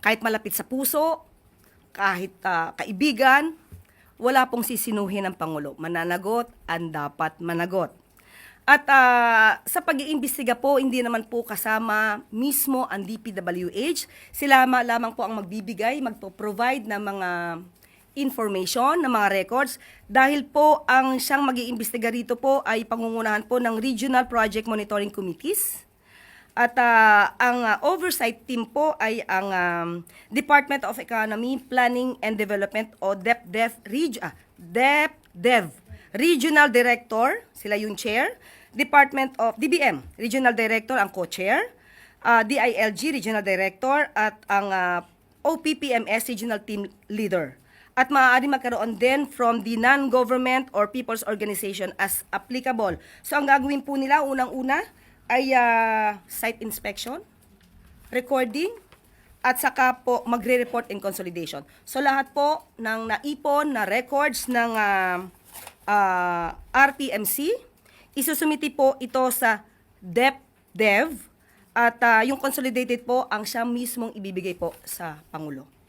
Kahit malapit sa puso, kahit ah, kaibigan, wala pong sisinuhin ng Pangulo. Mananagot ang dapat managot. At ah, sa pag-iimbestiga po, hindi naman po kasama mismo ang DPWH. Sila ma- lamang po ang magbibigay, magpo-provide ng mga information, ng mga records. Dahil po ang siyang mag-iimbestiga rito po ay pangungunahan po ng Regional Project Monitoring Committees. At ah, ang ah, oversight team po ay ang um, Department of Economy, Planning and Development o DepDev Reg ah, DepDev Regional Director, sila yung chair, Department of DBM, Regional Director ang co-chair, ah, DILG Regional Director at ang ah, OPPMS Regional Team Leader. At maaari magkaroon din from the non-government or people's organization as applicable. So ang gagawin po nila unang-una ay ah, site inspection, recording, at saka po magre-report in consolidation. So lahat po ng naipon na records ng ah, ah, RPMC, isusumiti po ito sa DepDev at ah, yung consolidated po ang siya mismong ibibigay po sa Pangulo.